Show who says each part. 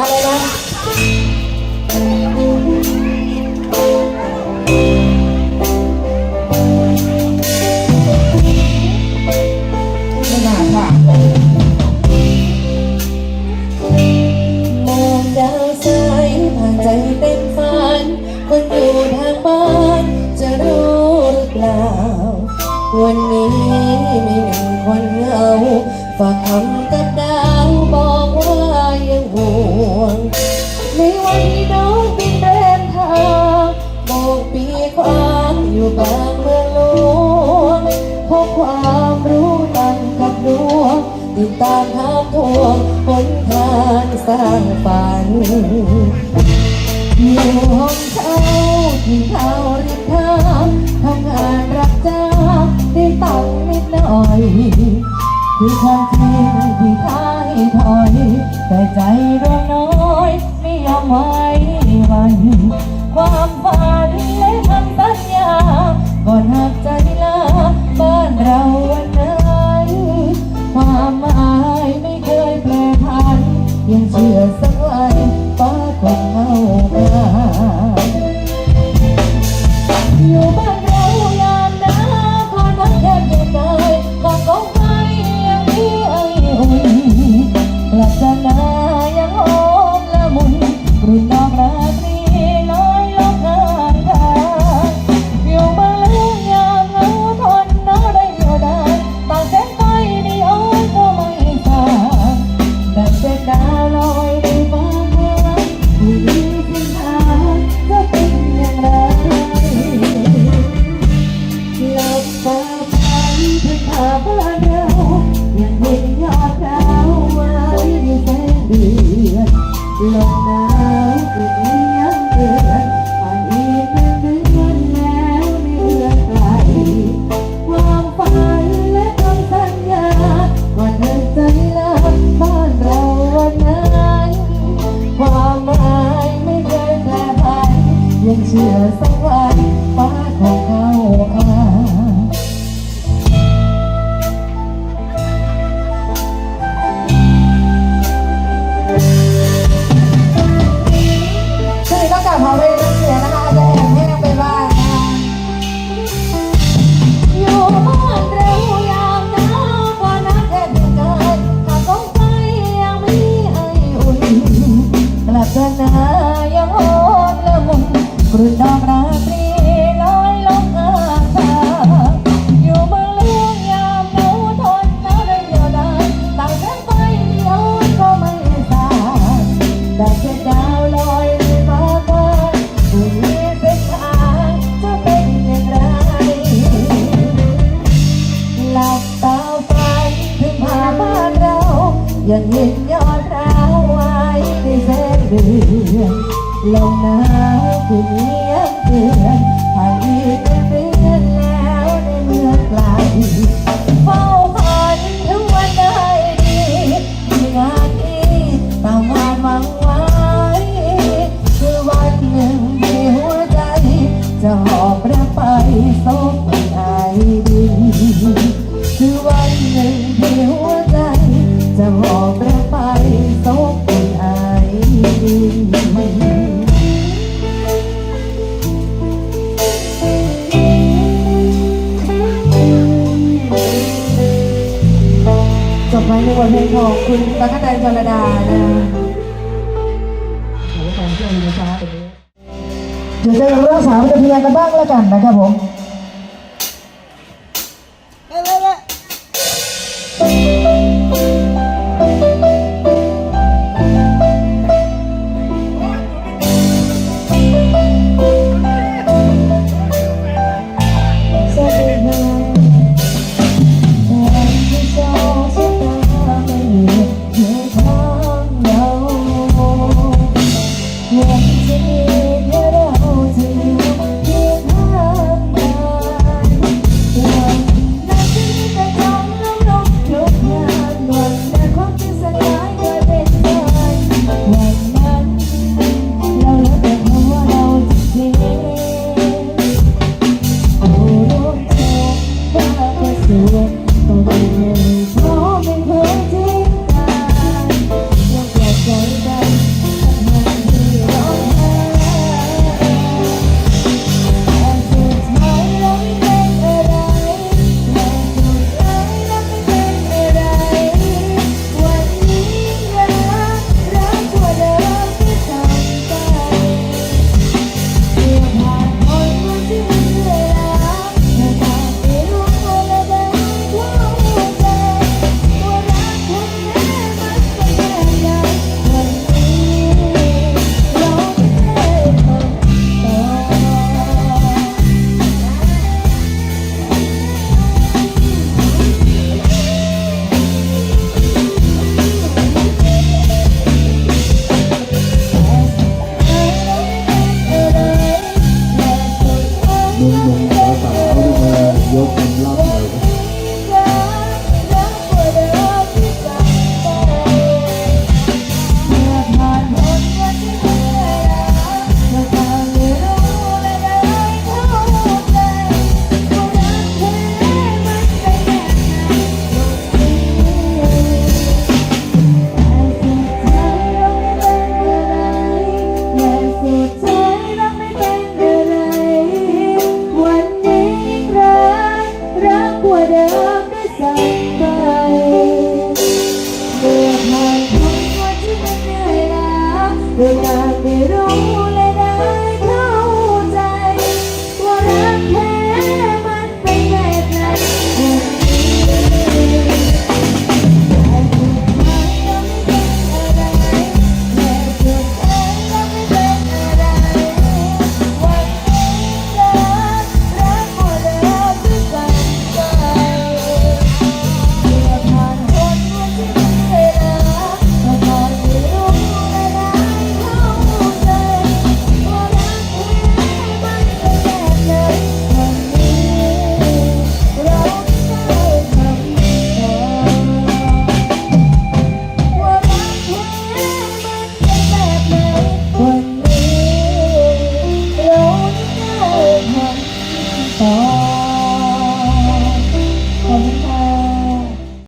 Speaker 1: ม
Speaker 2: องดาวสายผ่านใจเป็นฝันคงอยู่หน้าบ้านจะรู้เปล่า วันนี้ไม่มีคนเหงาฝากคำ ความหาทวงหนทางสร้างฝัน อยู่ห้องเช่าที่เท่าริมน้ำทำงานรับจ้างได้ตังนิดหน่อยคือความจริงที่ท้ายถอย แต่ใจดวงน้อยไม่ยอมไว้วัน ความฝัน Em. Love. ลงน้ำคุณเงี้
Speaker 1: ยง
Speaker 2: เดือนผ่านอีเป็นเดือนแล้วในเมืองไกลเฝ้าฝันถึงวันใด้ดีมีงานที่ตามงานหวังไว้คือวันหนึ่งที่หัวใจ จะหอบรักไปสบไอ ท
Speaker 1: เพลงของคุณตั๊กแตนชลดานะโอ้โหตอนที่เอยู่ช้รงบเดี๋ยวจะเรื่องสาวจะเพียงกันบ้างแล้วกันนะครับผม
Speaker 2: the light.